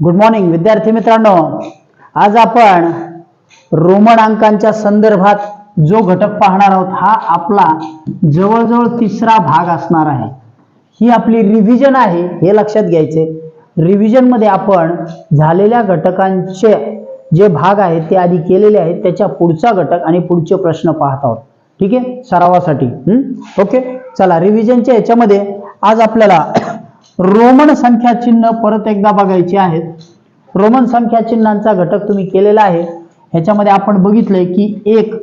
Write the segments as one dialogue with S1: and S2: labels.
S1: Good morning विद्यार्थी मित्रांनो. आज आपण रोमन अंकांच्या संदर्भात जो घटक पाहणार आहोत हा आपला जवळजवळ तिसरा भाग असणार आहे. ही आपली रिव्हिजन आहे हे लक्षात घ्यायचे. रिव्हिजनमध्ये आपण झालेल्या घटकांचे जे भाग आहेत ते आधी केलेले आहेत त्याच्या पुढचा घटक आणि पुढचे प्रश्न पाहत आहोत. ठीक आहे? सरावासाठी. हम्म? ओके? चला रिव्हिजनच्या याच्यामध्ये आज आपल्याला रोमन संख्या चिन्ह परत एकदा बघायची आहेत. रोमन संख्या चिन्हांचा घटक तुम्ही केलेला आहे. ह्याच्यामध्ये आपण बघितलंय की एक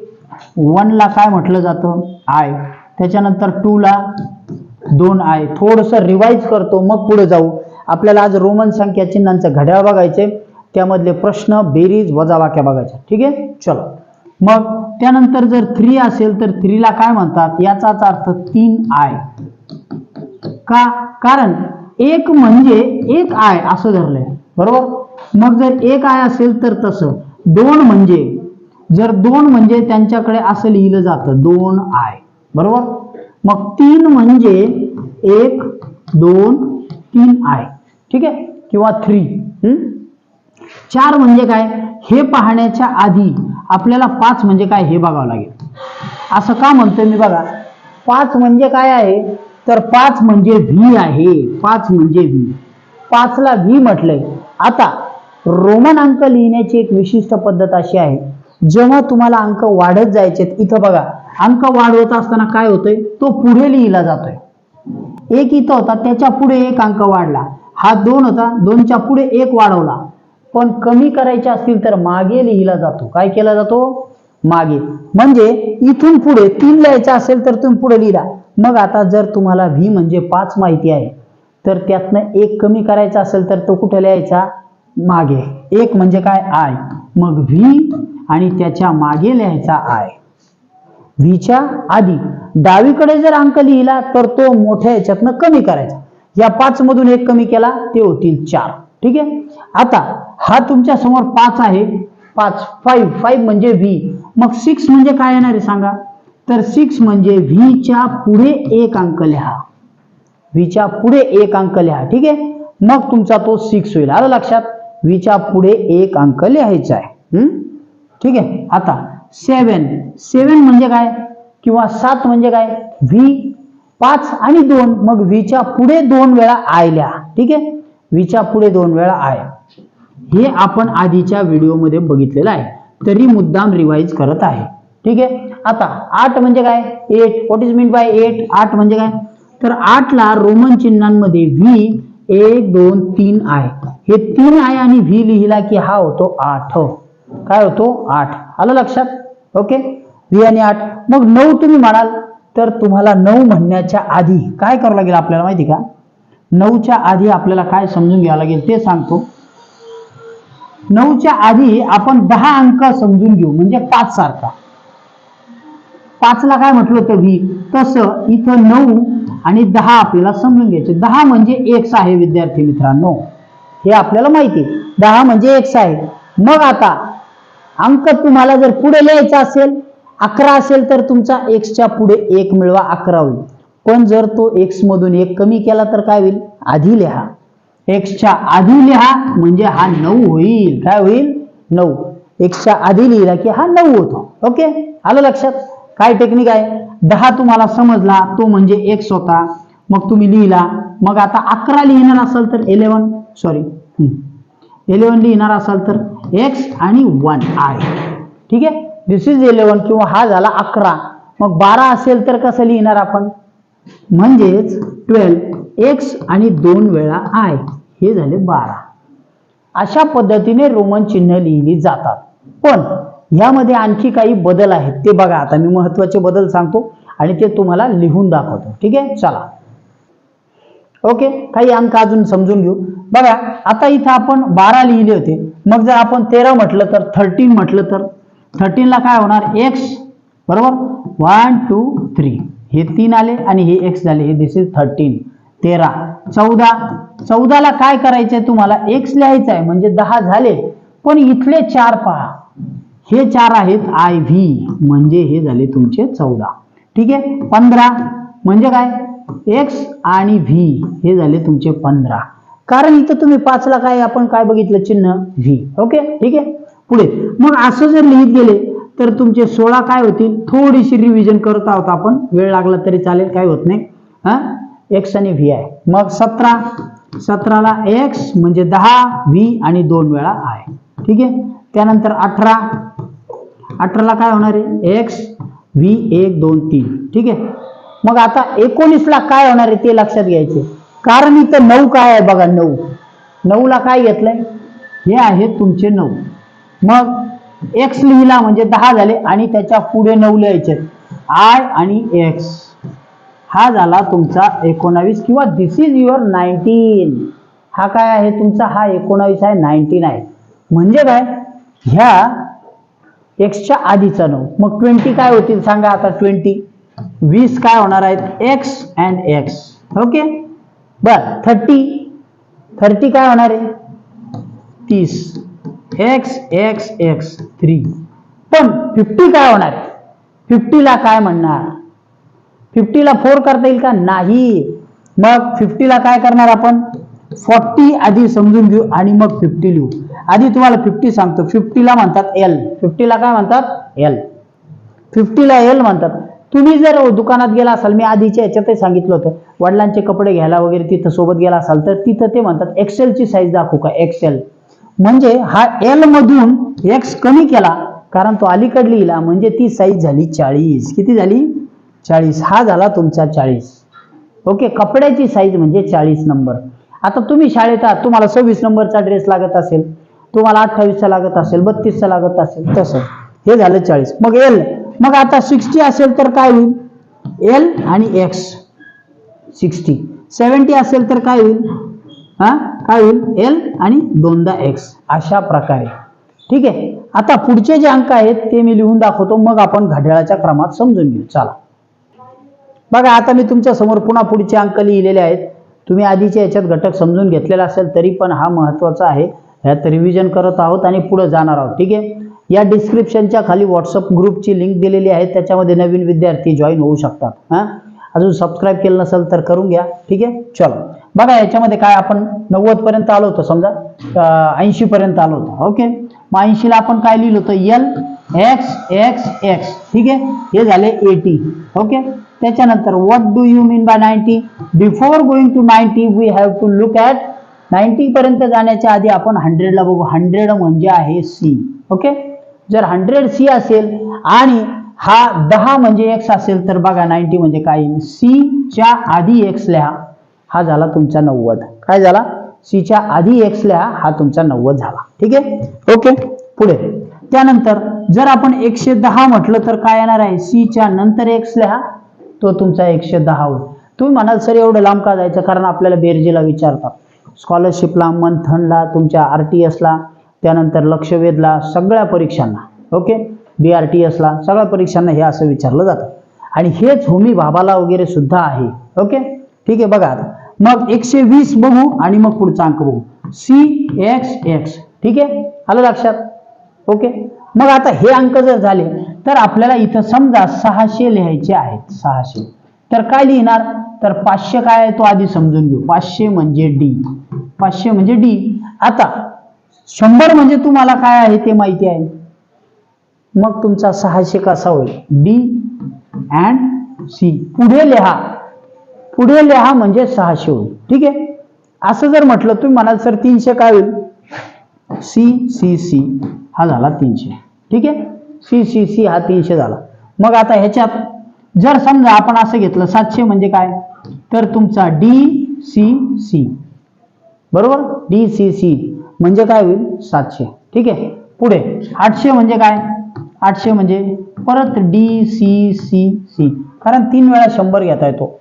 S1: वनला काय म्हटलं जातं? आय. त्याच्यानंतर टू ला दोन आय. थोडस रिवाईज करतो मग पुढे जाऊ. आपल्याला आज रोमन संख्या चिन्हांचं घड्याळ बघायचे. त्यामधले प्रश्न बेरीज वजावाक्या बघायच्या. ठीक आहे? चलो. मग त्यानंतर जर थ्री असेल तर थ्रीला काय म्हणतात? याचाच अर्थ तीन आय. का? कारण एक म्हणजे एक आय असं धरलंय. बरोबर? मग जर एक आय असेल तर तसं. दोन म्हणजे. जर दोन म्हणजे त्यांच्याकडे असं लिहिलं जातं दोन आय. बरोबर? मग तीन म्हणजे एक दोन तीन आय. ठीक आहे? किंवा थ्री चार म्हणजे काय? हे पाहण्याच्या आधी आपल्याला पाच म्हणजे काय हे बघावं लागेल. असं का म्हणतोय मी बघा? पाच म्हणजे काय आहे? तर पाच म्हणजे व्ही आहे. पाच म्हणजे व्ही. पाचला व्ही म्हटलंय. आता रोमन अंक लिहिण्याची एक विशिष्ट पद्धत अशी आहे. जेव्हा तुम्हाला अंक वाढत जायचे इथं बघा अंक वाढवत असताना काय होतंय? तो पुढे लिहिला जातोय. एक इथं होता त्याच्या पुढे एक अंक वाढला. हा दोन होता दोनच्या पुढे एक वाढवला. पण कमी करायचे असतील तर मागे लिहिला जातो. काय केला जातो? मागे. म्हणजे इथून पुढे तीन लिहायचं असेल तर तुम्ही पुढे लिहिला. मग आता जर तुम्हाला व्ही म्हणजे पाच माहिती आहे तर त्यातनं एक कमी करायचा असेल तर तो कुठे लिहायचा? मागे. एक म्हणजे काय? आय. मग व्ही आणि त्याच्यामागे लिहायचा आय. व्हीच्या आधी डावीकडे जर अंक लिहिला तर तो मोठ्या याच्यातनं कमी करायचा. या पाच मधून एक कमी केला ते होतील चार. ठीक आहे? आता हा तुमच्यासमोर पाच आहे. पाच फाईव्ह फाईव्ह म्हणजे व्ही. मग सिक्स म्हणजे काय येणार आहे सांगा? तर सिक्स म्हणजे व्हीच्या पुढे एक अंक लिहा. व्हीच्या पुढे एक अंक लिहा ठीक आहे? मग तुमचा तो सिक्स होईल. आलं लक्षात? व्हीच्या पुढे एक अंक लिहायचा आहे. हम्म? ठीक आहे? आता सेवन सेवन म्हणजे काय? किंवा सात म्हणजे काय? व्ही पाच आणि दोन. मग व्हीच्या पुढे दोन वेळा आय लिहा. ठीक आहे? व्हीच्या पुढे दोन वेळा आय हे आपण आधीच्या व्हिडिओमध्ये बघितलेलं आहे. तरी मुद्दाम रिवाईज करत आहे. ठीक आहे? आता आठ म्हणजे काय? Eight what is mean by eight आठ म्हणजे काय? तर आठला रोमन चिन्हांमध्ये व्ही एक दोन तीन आहे. हे तीन आहे आणि व्ही लिहिला की हा होतो आठ. काय होतो? आठ. आलं लक्षात? ओके? व्ही आणि आठ. मग नऊ तुम्ही म्हणाल तर तुम्हाला नऊ म्हणण्याच्या आधी काय करावं लागेल आपल्याला माहिती का? नऊच्या आधी आपल्याला काय समजून घ्यावं लागेल ते सांगतो. नऊच्या आधी आपण दहा अंक समजून घेऊ म्हणजे पाच सारखा. पाचला काय म्हटलं होतं व्ही तसं इथं नऊ आणि दहा आपल्याला समजून घ्यायचे. दहा म्हणजे एक्स आहे विद्यार्थी मित्रांनो. हे आपल्याला माहिती आहे. दहा म्हणजे एक्स आहे. मग आता अंक तुम्हाला जर पुढे लिहायचा असेल अकरा असेल तर तुमचा एक्सच्या पुढे एक मिळवा अकरा होईल. पण जर तो एक्स मधून एक कमी केला तर काय होईल? आधी लिहा. एक्सच्या आधी लिहा म्हणजे हा नऊ होईल. काय होईल? नऊ. एक्सच्या आधी लिहिला की हा नऊ होतो. ओके? आलं लक्षात? काय टेक्निक आहे? दहा तुम्हाला समजला तो म्हणजे एक्स होता. मग तुम्ही लिहिला. मग आता अकरा लिहिणार असाल तर इलेवन सॉरी इलेवन लिहिणार असाल तर एक्स आणि वन आय ठीक आहे? दिस इज इलेवन किंवा हा झाला अकरा. मग बारा असेल तर कसं लिहिणार आपण? म्हणजेच ट्वेल्व एक्स आणि दोन वेळा आय हे झाले बारा. अशा पद्धतीने रोमन चिन्ह लिहिली जातात. पण ह्यामध्ये आणखी काही बदल आहेत. ते बघा आता मी महत्त्वाचे बदल सांगतो आणि ते तुम्हाला लिहून दाखवतो. ठीक आहे? चला. ओके? काही अंक अजून समजून घेऊ. बघा आता इथं आपण बारा लिहिले होते. मग जर आपण तेरा म्हटलं तर थर्टीन म्हटलं तर? थर्टीनला काय होणार? एक्स बरोबर? वन टू थ्री हे तीन आले आणि हे एक्स झाले. हे दिस इज थर्टीन तेरा. चौदा. चौदाला काय करायचंय तुम्हाला? एक्स लिहायचं आहे म्हणजे दहा झाले पण इथले चार पहा. हे चार आहेत आय व्ही म्हणजे हे झाले तुमचे चौदा. ठीक आहे? पंधरा म्हणजे काय? एक्स आणि व्ही हे झाले तुमचे पंधरा. कारण इथं तुम्ही पाचला काय आपण काय बघितलं? चिन्ह व्ही ओके? ठीक आहे? पुढे. मग असं जर लिहित गेले तर तुमचे सोळा काय होतील? थोडीशी रिव्हिजन करत आहोत आपण. वेळ लागला तरी चालेल काय होत नाही. हा? एक्स आणि व्ही आहे. मग सतरा सतराला एक्स म्हणजे दहा व्ही आणि दोन वेळा आहे ठीक आहे? त्यानंतर अठरा. अठराला काय होणार आहे? एक्स व्ही एक दोन तीन. ठीक आहे? मग आता एकोणीसला काय होणार आहे ते लक्षात घ्यायचे. कारण इथं नऊ काय आहे बघा नऊ. नऊला काय घेतलंय? हे आहे तुमचे नऊ. मग एक्स लिहिला म्हणजे दहा झाले आणि त्याच्या पुढे नऊ लिहायचे. आय आणि एक्स हा झाला तुमचा एकोणावीस किंवा दिस इज युअर नाईन्टीन हा काय आहे तुमचा? हा एकोणावीस आहे नाईन्टीन आहे. म्हणजे काय? ह्या एक्सच्या आधीचा नऊ. मग ट्वेंटी काय होतील सांगा आता ट्वेंटी वीस काय होणार आहेत? एक्स अँड एक्स ओके बर थर्टी थर्टी काय होणार आहे? तीस. एक्स एक्स एक्स थ्री पण फिफ्टी काय होणार फिफ्टीला काय म्हणणार? फिफ्टीला फोर करता येईल का? नाही. मग फिफ्टीला काय करणार आपण? फॉर्टी आधी समजून घेऊ आणि मग फिफ्टी लिहू. आधी तुम्हाला फिफ्टी सांगतो. फिफ्टीला म्हणतात एल फिफ्टीला काय म्हणतात? एल फिफ्टीला एल म्हणतात. तुम्ही जर दुकानात गेला असाल मी आधीच्या याच्यातही सांगितलं होतं वडिलांचे कपडे घ्यायला वगैरे तिथं सोबत गेला असाल तर तिथं ते म्हणतात एक्सेलची साईज दाखवू का? एक्सेल म्हणजे हा एल मधून एक्स कमी केला कारण तो अलीकड लिहिला म्हणजे ती साईज झाली चाळीस. किती झाली? चाळीस. हा झाला तुमचा चाळीस. ओके कपड्याची साईज म्हणजे चाळीस नंबर आता तुम्ही शाळेत आहात तुम्हाला सव्वीस नंबरचा ड्रेस लागत असेल तुम्हाला अठ्ठावीसचा लागत असेल बत्तीसचा लागत असेल तसं. हे झालं चाळीस. मग एल मग आता सिक्स्टी असेल तर काय होईल? एल आणि एक्स सिक्स्टी सेवन्टी असेल तर काय होईल? हा? काय होईल? एल आणि दोनदा एक्स अशा प्रकारे. ठीक आहे? आता पुढचे जे अंक आहेत ते मी लिहून दाखवतो. मग आपण घड्याळाच्या क्रमात समजून घेऊ. चला. बघा आता मी तुमच्यासमोर पुन्हा पुढचे अंक लिहिलेले आहेत. तुम्ही आधीच्या याच्यात घटक समजून घेतलेला असेल तरी पण हा महत्त्वाचा आहे. ह्यात रिव्हिजन करत आहोत आणि पुढे जाणार आहोत ठीक आहे? या डिस्क्रिप्शनच्या खाली व्हॉट्सअप ग्रुपची लिंक दिलेली आहे. त्याच्यामध्ये नवीन विद्यार्थी जॉईन होऊ शकतात हां? अजून सबस्क्राईब केलं नसेल तर करून घ्या ठीक आहे? चलो. बघा याच्यामध्ये काय आपण नव्वदपर्यंत आलो होतो समजा ऐंशीपर्यंत आलो होतो ओके? ऐंशीला आपण काय लिहिलं होतं? एल एक्स एक्स एक्स ठीक आहे? हे झाले एटी ओके त्याच्यानंतर what do you mean by ninety before going to ninety we have to look at ninety पर्यंत जाण्याच्या आधी आपण हंड्रेडला बघू. हंड्रेड म्हणजे आहे सी ओके जर हंड्रेड सी असेल आणि हा दहा म्हणजे एक्स असेल तर बघा नाईन्टी म्हणजे काय? सी च्या आधी एक्स लिहा. हा झाला तुमचा नव्वद. काय झाला? सी च्या आधी एक्स हा तुमचा नव्वद झाला. ठीक आहे? ओके पुढे. त्यानंतर जर आपण एकशे दहा म्हटलं तर काय येणार आहे? सी च्या नंतर एक्स लिहा तो तुमचा एकशे दहा होईल. तुम्ही म्हणाल सर एवढं लांब का जायचं? कारण आपल्याला बेरजेला विचारतात. स्कॉलरशिपला मंथनला तुमच्या आर टी एसला त्यानंतर लक्षवेधला सगळ्या परीक्षांना. ओके बी आर टी एसला सगळ्या परीक्षांना हे असं विचारलं जातं. आणि हेच होमी भाबाला वगैरे सुद्धा आहे. ओके ठीक आहे बघा आता. मग एकशे वीस बघू आणि मग पुढचा अंक बघू. सी एक्स एक्स ठीक आहे? आलं लक्षात? ओके? मग आता हे अंक जर झाले तर आपल्याला इथं समजा सहाशे लिहायचे आहेत. सहाशे. तर काय लिहिणार? तर पाचशे काय आहे तो आधी समजून घेऊ. पाचशे म्हणजे डी पाचशे म्हणजे डी आता शंभर म्हणजे तुम्हाला काय आहे ते माहिती आहे. मग तुमचा सहाशे कसा होईल? डी अँड सी पुढे लिहा. पुढे लिहा म्हणजे सहाशे होईल. ठीक आहे? असं जर म्हटलं तुम्ही म्हणाल सर तीनशे काय होईल? सी सी सी हा झाला तीनशे. ठीक आहे? सी सी सी हा तीनशे झाला. मग आता ह्याच्यात जर समजा आपण असं घेतलं सातशे म्हणजे काय? तर तुमचा डी सी सी बरोबर? डी सी सी म्हणजे काय होईल? सातशे. ठीक आहे? पुढे. आठशे म्हणजे काय? आठशे म्हणजे परत डी सी सी सी कारण तीन वेळा शंभर घेता येतो.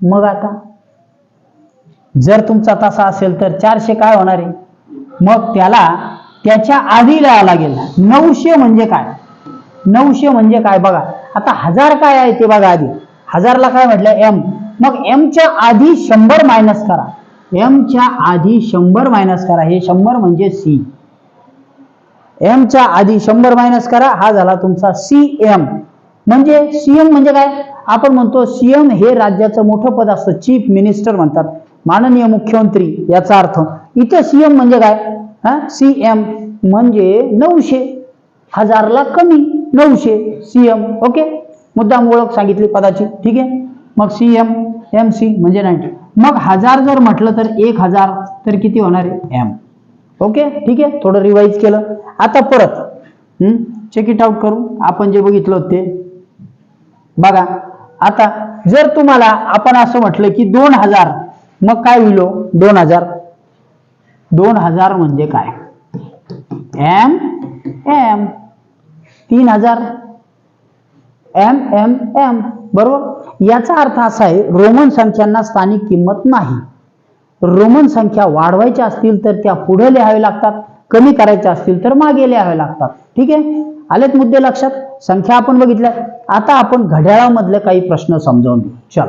S1: मग आता? जर तुमचा तसा असेल तर चारशे काय होणार आहे? मग त्याला त्याच्या आधी लिहावं लागेल. नऊशे म्हणजे काय? नऊशे म्हणजे काय? बघा आता हजार काय आहे ते बघा आधी. हजारला काय म्हटलं? एम मग एमच्या आधी शंभर मायनस करा. एमच्या आधी शंभर मायनस करा. हे शंभर म्हणजे सी एमच्या आधी शंभर मायनस करा. हा झाला तुमचा सी एम म्हणजे सीएम म्हणजे काय? आपण म्हणतो सीएम हे राज्याचं मोठं पद असतं. चीफ मिनिस्टर म्हणतात. माननीय मुख्यमंत्री याचा अर्थ. इथं सीएम म्हणजे काय? हा? सीएम म्हणजे नऊशे हजारला कमी. नऊशे सीएम. ओके? मुद्दाम ओळख सांगितली पदाची. ठीक आहे? मग सीएम एम सी म्हणजे नाईन्टी. मग हजार जर म्हटलं तर एक हजार तर किती होणार आहे? एम. ओके? ठीक आहे? थोडं रिवाईज केलं. आता परत चेक इट आउट करू. आपण जे बघितलं ते बघा आता जर तुम्हाला आपण असं म्हटलं की दोन हजार मग काय होईल हो? दोन हजार. दोन हजार म्हणजे काय? एम एम तीन हजार. एम एम एम बरोबर? याचा अर्थ असा आहे रोमन संख्यांना स्थानिक किंमत नाही. रोमन संख्या वाढवायच्या असतील तर त्या पुढे लिहाव्या लागतात कमी करायच्या असतील तर मागे लिहाव्या लागतात. ठीक आहे? आलेत मुद्दे लक्षात? संख्या आपण बघितल्या. आता आपण घड्याळामधले काही प्रश्न समजावून घेऊ. चल.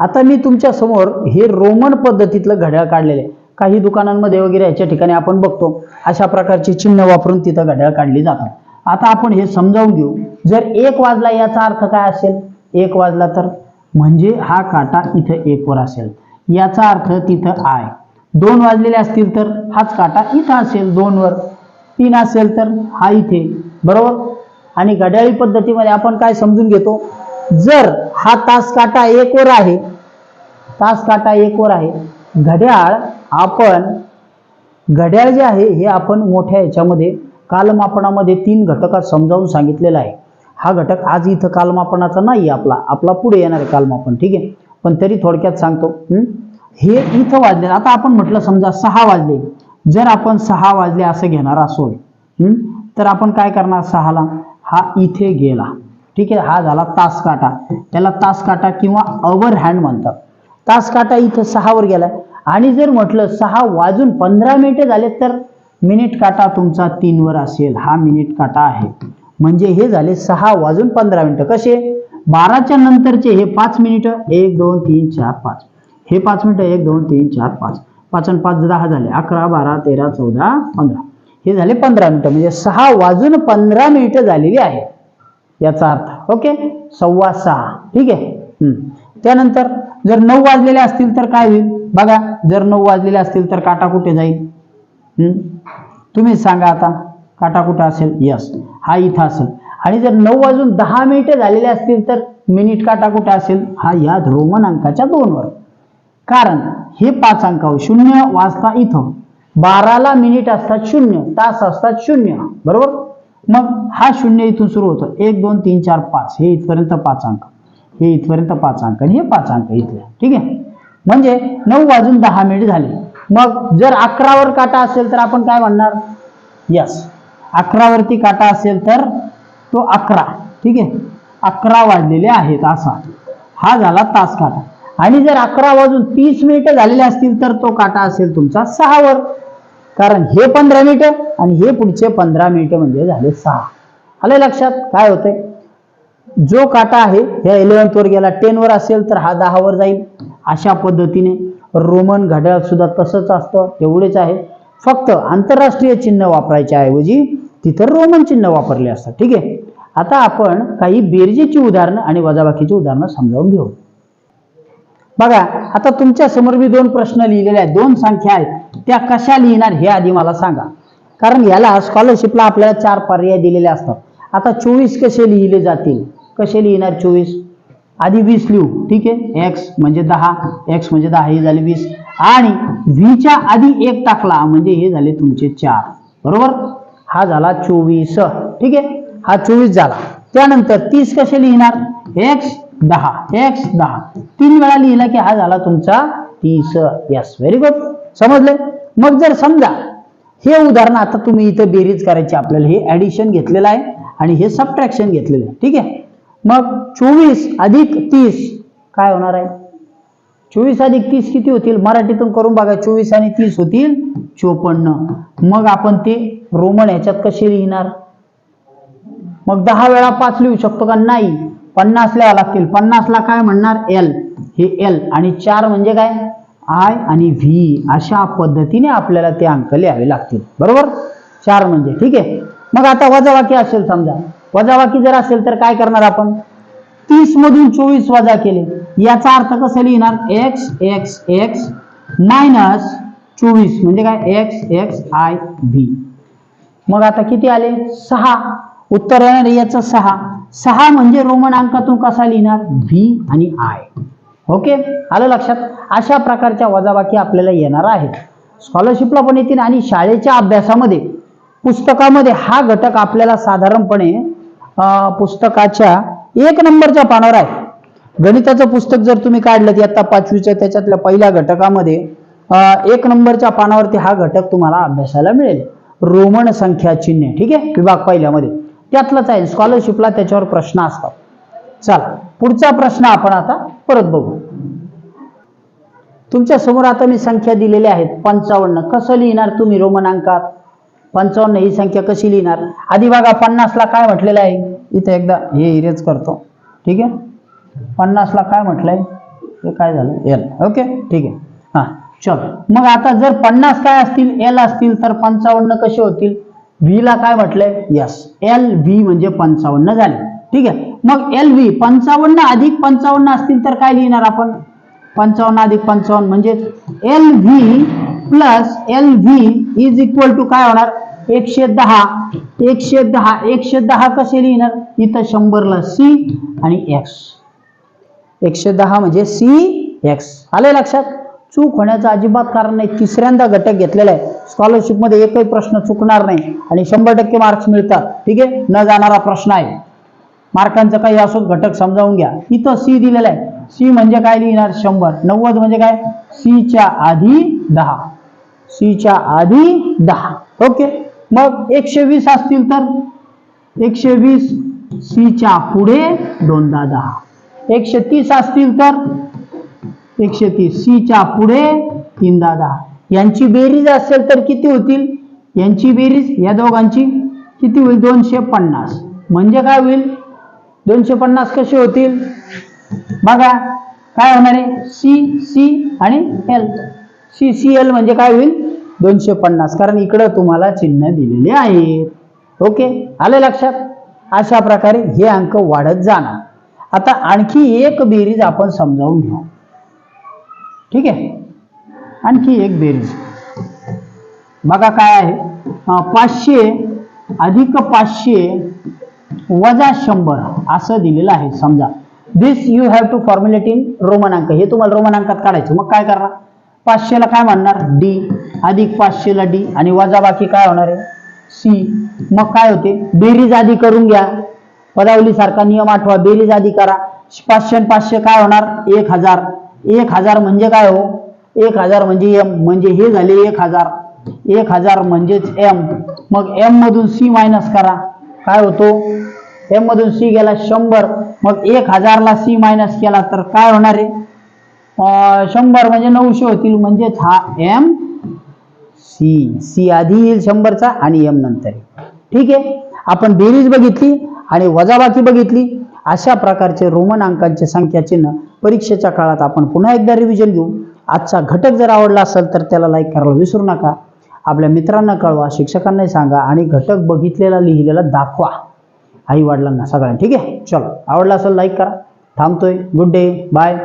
S1: आता मी तुमच्यासमोर हे रोमन पद्धतीतलं घड्याळ काढलेले काही दुकानांमध्ये वगैरे याच्या ठिकाणी आपण बघतो. अशा प्रकारची चिन्ह वापरून तिथं घड्याळ काढली जातात. आता आपण हे समजावून घेऊ. जर एक वाजला याचा अर्थ काय असेल? एक वाजला तर? म्हणजे हा काटा इथं एक वर असेल. याचा अर्थ तिथं आय. दोन वाजलेले असतील तर हाच काटा इथं असेल दोन वर. तीन असेल तर हा इथे. बरोबर? आणि घड्याळी पद्धतीमध्ये आपण काय समजून घेतो? जर हा तास काटा एक वर आहे तास काटा एक वर आहे घड्याळ आपण घड्याळ जे आहे हे आपण मोठ्या याच्यामध्ये कालमापनामध्ये तीन घटकात समजावून सांगितलेला आहे. हा घटक आज इथं कालमापनाचा नाही आपला. आपला पुढे येणार आहे कालमापन ठीक आहे? पण तरी थोडक्यात सांगतो हे इथं वाजले. आता आपण म्हटलं समजा सहा वाजले. जर आपण सहा वाजले असं घेणार असो तर आपण काय करणार सहाला? हा इथे गेला. ठीक आहे? हा झाला तास काटा त्याला तास काटा किंवा अवर हँड म्हणतात. तास काटा इथं सहावर गेलाय. आणि जर म्हटलं सहा वाजून पंधरा मिनिटे झाले तर मिनिट काटा तुमचा तीनवर असेल. हा मिनिट काटा आहे. म्हणजे हे झाले सहा वाजून पंधरा मिनिटं. कसे? बाराच्या नंतरचे हे पाच मिनिटं. एक दोन तीन चार पाच. हे पाच मिनिटं. एक दोन तीन चार पाच. पाच आणि पाच दहा झाले. अकरा बारा तेरा चौदा पंधरा. हे झाले पंधरा मिनिटं. म्हणजे सहा वाजून पंधरा मिनिटं झालेली आहे याचा अर्थ. ओके? सव्वा सहा. ठीक आहे? त्यानंतर जर नऊ वाजलेले असतील तर काय होईल? बघा जर नऊ वाजलेले असतील तर काटा कुठे जाईल? हम्म? सांगा आता. काटा कुठं असेल? यस. हा इथं असेल. आणि जर नऊ वाजून दहा मिनिटे झालेले असतील तर मिनिट काटा कुठे असेल? हा या रोमन अंकाच्या दोनवर. कारण हे पाच अंकावर शून्य वाजता इथं. बाराला मिनिट असतात शून्य तास असतात शून्य. बरोबर? मग हा शून्य इथून सुरू होतो. एक दोन तीन चार पाच. हे इथपर्यंत पाच अंक. हे इथपर्यंत पाच अंक आणि हे पाच अंक इथले ठीक आहे? म्हणजे नऊ वाजून दहा मिनिट झाले. मग जर अकरावर काटा असेल तर आपण काय म्हणणार? यस अकरावरती काटा असेल तर तो अकरा. ठीक आहे? अकरा वाजलेले आहेत असा. हा झाला तास काटा. आणि जर अकरा वाजून तीस मिनिटं झालेले असतील तर तो काटा असेल तुमचा सहावर. कारण हे पंधरा मिनिटं आणि हे पुढचे पंधरा मिनिटं म्हणजे झाले सहा. आले लक्षात? काय होतंय? जो काटा आहे ह्या इलेव्हन्थवर गेला टेनवर असेल तर हा दहावर जाईल. अशा पद्धतीने रोमन घड्याळ सुद्धा तसंच असतं एवढेच आहे. फक्त आंतरराष्ट्रीय चिन्ह वापरायच्या ऐवजी तिथं रोमन चिन्ह वापरले असतात. ठीक आहे? आता आपण काही बेरजेची उदाहरणं आणि वजाबाकीची उदाहरणं समजावून घेऊ. बघा आता तुमच्यासमोर मी दोन प्रश्न लिहिलेले आहेत दोन संख्या आहेत. त्या कशा लिहिणार हे आधी मला सांगा. कारण याला स्कॉलरशिपला आपल्याला चार पर्याय दिलेले असतात. आता चोवीस कसे लिहिले जातील? कसे लिहिणार चोवीस? आधी वीस लिहू ठीक आहे? एक्स म्हणजे दहा एक्स म्हणजे दहा हे झाले वीस. आणि व्हीच्या आधी एक टाकला म्हणजे हे झाले तुमचे चार. बरोबर? हा झाला चोवीस ठीक आहे? हा चोवीस झाला. त्यानंतर तीस कसे लिहिणार? एक्स दहा एक्स दहा. तीन वेळा लिहिला की हा झाला तुमचा तीस. यस व्हेरी गुड समजले? मग जर समजा हे उदाहरण आता तुम्ही इथं बेरीज करायची आपल्याला हे ऍडिशन घेतलेलं आहे आणि हे सबट्रॅक्शन घेतलेलं आहे. ठीक आहे? मग चोवीस अधिक तीस काय होणार आहे? चोवीस अधिक तीस किती होतील? मराठीतून करून बघा चोवीस आणि तीस होतील चोपन्न. मग आपण ते रोमन ह्याच्यात कसे लिहिणार? मग दहा वेळा पाच लिहू शकतो का? नाही. पन्नास लिहावं लागतील. पन्नासला काय म्हणणार? एल हे एल आणि चार म्हणजे काय? आय आणि व्ही अशा पद्धतीने आपल्याला ते अंक लिहावे लागतील. बरोबर? चार म्हणजे. ठीक आहे? मग आता वजाबाकी असेल समजा. वजाबाकी जर असेल तर काय करणार आपण? तीस मधून चोवीस वजा केले. याचा अर्थ कसं लिहिणार? एक्स एक्स एक्स मायनस चोवीस. म्हणजे काय? एक्स एक्स आय व्ही मग आता किती आले? सहा. उत्तर येणार याचं सहा. सहा म्हणजे रोमन अंकातून कसा लिहिणार? व्ही आणि आय ओके आलं लक्षात? अशा प्रकारच्या वजाबाकी आपल्याला येणार आहेत. स्कॉलरशिपला पण येतील आणि शाळेच्या अभ्यासामध्ये पुस्तकामध्ये हा घटक आपल्याला साधारणपणे अं, पुस्तकाच्या एक नंबरच्या पानावर आहे. गणिताचं पुस्तक जर तुम्ही काढलं इयत्ता पाचवीच्या त्याच्यातल्या पहिल्या घटकामध्ये एक नंबरच्या पानावरती हा घटक तुम्हाला अभ्यासाला मिळेल. रोमन संख्या चिन्ह ठीक आहे? विभाग पहिल्यामध्ये. त्यातलंच आहे स्कॉलरशिपला त्याच्यावर प्रश्न असतात. चला पुढचा प्रश्न आपण आता परत बघू. तुमच्यासमोर आता मी संख्या दिलेल्या आहेत पंचावन्न. कसं लिहिणार तुम्ही रोमन अंकात पंचावन्न ही संख्या कशी लिहिणार? आधी बघा पन्नासला काय म्हटलेलं आहे? इथे एकदा हे इरेज करतो. ठीक आहे? पन्नासला काय म्हटलंय? हे काय झालं? एल ओके ठीक आहे. हा चल. मग आता जर पन्नास काय असतील एल असतील तर पंचावन्न कसे होतील? व्ही ला काय म्हटलंय? यस एल व्ही म्हणजे पंचावन्न झाले. ठीक आहे. मग एल व्ही पंचावन्न अधिक पंचावन्न असतील तर काय लिहिणार आपण? पंचावन्न अधिक पंचावन्न म्हणजे L V plus L V is equal to काय होणार? एकशे दहा. एकशे दहा. एकशे दहा कसे लिहिणार? इथं शंभरला सी आणि एक्स एकशे दहा म्हणजे सी एक्स आले लक्षात? चूक होण्याचं अजिबात कारण नाही. तिसऱ्यांदा घटक घेतलेला आहे. स्कॉलरशिपमध्ये एकही प्रश्न चुकणार नाही. आणि शंभर टक्के मार्क्स मिळतात. ठीक आहे? न जाणारा प्रश्न आहे. मार्कांचा काही असो घटक समजावून घ्या. इथं सी दिलेला आहे. सी म्हणजे काय लिहिणार? शंभर. नव्वद म्हणजे काय? सीच्या आधी दहा. सीच्या आधी दहा. ओके? मग एकशे वीस असतील तर? एकशे वीस सीच्या पुढे दोनदा दहा. एकशे तीस असतील तर? एकशे तीस. सीच्या पुढे तीनदा दहा यांची बेरीज असेल तर किती होतील? यांची बेरीज या दोघांची किती होईल? दोनशे पन्नास. म्हणजे काय होईल? दोनशे पन्नास कसे होतील? बघा काय होणार आहे? सी सी आणि एल सी सी एल म्हणजे काय होईल? दोनशे पन्नास. कारण इकडं तुम्हाला चिन्ह दिलेले आहेत. ओके? आले लक्षात? अशा प्रकारे हे अंक वाढत जाणार. आता आणखी एक बेरीज आपण समजावून घेऊ. ठीक आहे? आणखी एक बेरीज. बघा काय आहे. पाचशे अधिक पाचशे वजा शंभर असं दिलेलं आहे. समजा. This you have to formulate in रोमनांक हे तुम्हाला रोमनांकात काढायचं. मग काय करणार? पाचशेला काय म्हणणार डी अधिक पाचशेला डी आणि वजा बाकी काय होणार आहे? सी मग काय होते? बेरीज आधी करून घ्या. पदावली सारखा नियम आठवा. बेरीज आधी करा. पाचशे आणि पाचशे काय होणार? एक हजार. एक हजार म्हणजे काय हो? एक हजार म्हणजे एम म्हणजे हे झाले एक हजार. एक हजार म्हणजेच एम मग एम मधून सी मायनस करा. काय होतो? एम मधून सी गेला शंभर. मग एक हजारला सी मायनस केला तर काय होणार आहे? शंभर म्हणजे नऊशे होतील. म्हणजेच हा एम सी सी आधी येईल शंभरचा आणि एम नंतर ठीक आहे? आपण बेरीज बघितली आणि वजाबाकी बघितली. अशा प्रकारचे रोमन अंकांचे संख्या चिन्ह परीक्षेच्या काळात आपण पुन्हा एकदा रिव्हिजन घेऊ. आजचा घटक जर आवडला असेल तर त्याला लाईक करायला विसरू नका. आपल्या मित्रांना कळवा शिक्षकांनाही सांगा आणि घटक बघितलेला लिहिलेला दाखवा. आई वडिलांना सगळ्यांना. ठीक आहे? चलो. आवडला असेल लाईक करा. थांबतोय. Good day bye